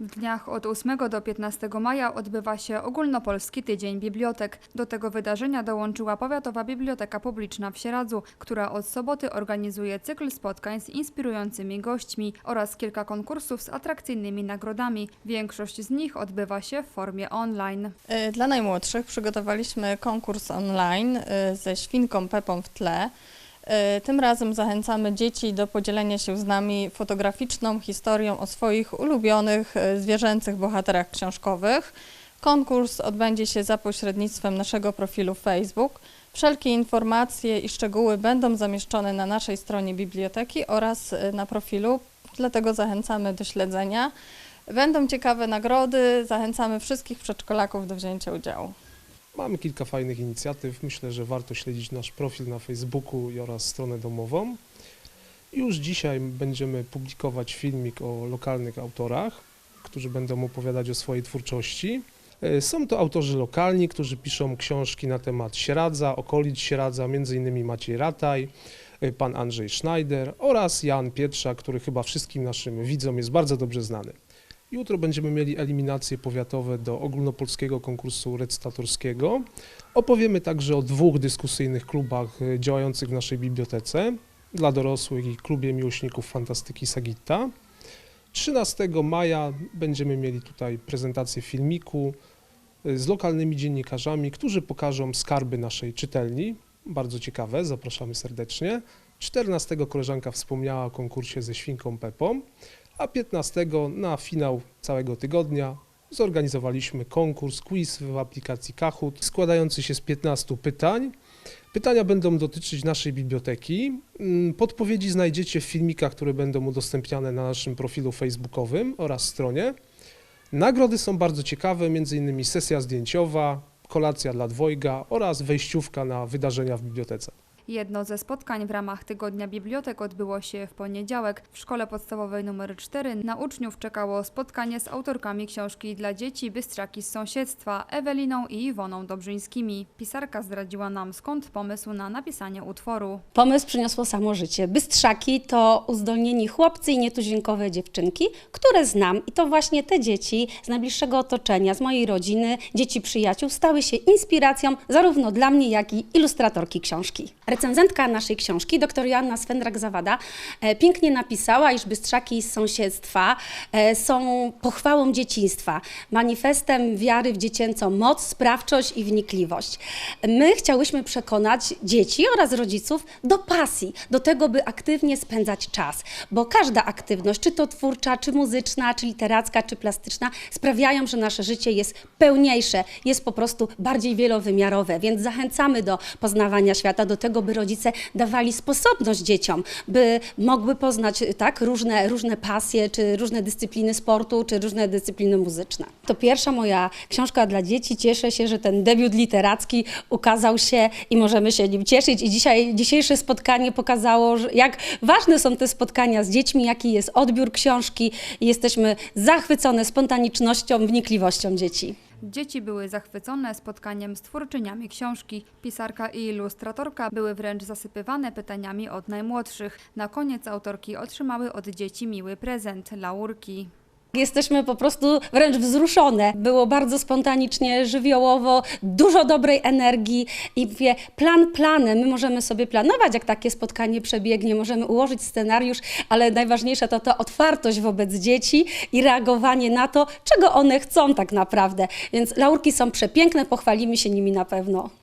W dniach od 8 do 15 maja odbywa się ogólnopolski Tydzień Bibliotek. Do tego wydarzenia dołączyła Powiatowa Biblioteka Publiczna w Sieradzu, która od soboty organizuje cykl spotkań z inspirującymi gośćmi oraz kilka konkursów z atrakcyjnymi nagrodami. Większość z nich odbywa się w formie online. Y, Dla najmłodszych przygotowaliśmy konkurs online y, ze świnką Pepą w tle. Y, Tym razem zachęcamy dzieci do podzielenia się z nami fotograficzną historią o swoich ulubionych y, zwierzęcych bohaterach książkowych. Konkurs odbędzie się za pośrednictwem naszego profilu Facebook. Wszelkie informacje i szczegóły będą zamieszczone na naszej stronie biblioteki oraz y, na profilu, dlatego zachęcamy do śledzenia. Będą ciekawe nagrody, zachęcamy wszystkich przedszkolaków do wzięcia udziału. Mamy kilka fajnych inicjatyw. Myślę, że warto śledzić nasz profil na Facebooku oraz stronę domową. Już dzisiaj będziemy publikować filmik o lokalnych autorach, którzy będą opowiadać o swojej twórczości. E, Są to autorzy lokalni, którzy piszą książki na temat Sieradza, okolic Sieradza, m.in. Maciej Rataj, e, pan Andrzej Schneider oraz Jan Pietrza, który chyba wszystkim naszym widzom jest bardzo dobrze znany. Jutro będziemy mieli eliminacje powiatowe do ogólnopolskiego konkursu recytatorskiego. Opowiemy także o dwóch dyskusyjnych klubach e, działających w naszej bibliotece dla dorosłych i klubie miłośników fantastyki Sagitta. 13 maja będziemy mieli tutaj prezentację filmiku e, z lokalnymi dziennikarzami, którzy pokażą skarby naszej czytelni. Bardzo ciekawe, zapraszamy serdecznie. 14 koleżanka wspomniała o konkursie ze świnką Pepą, a 15 na finał całego tygodnia zorganizowaliśmy konkurs, quiz w aplikacji Kahoot składający się z 15 pytań. Pytania będą dotyczyć naszej biblioteki. Mm, Podpowiedzi znajdziecie w filmikach, które będą udostępniane na naszym profilu facebookowym oraz stronie. Nagrody są bardzo ciekawe, m.in. sesja zdjęciowa, kolacja dla dwojga oraz wejściówka na wydarzenia w bibliotece. Jedno ze spotkań w ramach Tygodnia Bibliotek odbyło się w poniedziałek. W szkole podstawowej nr 4 na uczniów czekało spotkanie z autorkami książki dla dzieci Bystrzaki z sąsiedztwa Eweliną i Iwoną Dobrzyńskimi. Pisarka zdradziła nam skąd pomysł na napisanie utworu. Pomysł przyniosło samo życie. Bystrzaki to uzdolnieni chłopcy i nietuzinkowe dziewczynki, które znam i to właśnie te dzieci z najbliższego otoczenia, z mojej rodziny, dzieci przyjaciół stały się inspiracją zarówno dla mnie, jak i ilustratorki książki. Recenzentka naszej książki, dr Joanna Swendrak-Zawada, e, pięknie napisała, iż Bystrzaki z sąsiedztwa e, są pochwałą dzieciństwa, manifestem wiary w dziecięcą moc, sprawczość i wnikliwość. My chciałyśmy przekonać dzieci oraz rodziców do pasji, do tego, by aktywnie spędzać czas, bo każda aktywność, czy to twórcza, czy muzyczna, czy literacka, czy plastyczna, sprawiają, że nasze życie jest pełniejsze, jest po prostu bardziej wielowymiarowe, więc zachęcamy do poznawania świata, do tego, by rodzice dawali sposobność dzieciom, by mogły poznać tak, różne, różne pasje, czy różne dyscypliny sportu, czy różne dyscypliny muzyczne. To pierwsza moja książka dla dzieci. Cieszę się, że ten debiut literacki ukazał się i możemy się nim cieszyć. I dzisiaj, dzisiejsze spotkanie pokazało, jak ważne są te spotkania z dziećmi, jaki jest odbiór książki. Jesteśmy zachwycone spontanicznością, wnikliwością dzieci. Dzieci były zachwycone spotkaniem z twórczyniami książki. Pisarka i ilustratorka były wręcz zasypywane pytaniami od najmłodszych. Na koniec autorki otrzymały od dzieci miły prezent laurki. Jesteśmy po prostu wręcz wzruszone. Było bardzo spontanicznie, żywiołowo, dużo dobrej energii i wie, plan planem. My możemy sobie planować, jak takie spotkanie przebiegnie, możemy ułożyć scenariusz, ale najważniejsza to ta otwartość wobec dzieci i reagowanie na to, czego one chcą tak naprawdę. Więc laurki są przepiękne, pochwalimy się nimi na pewno.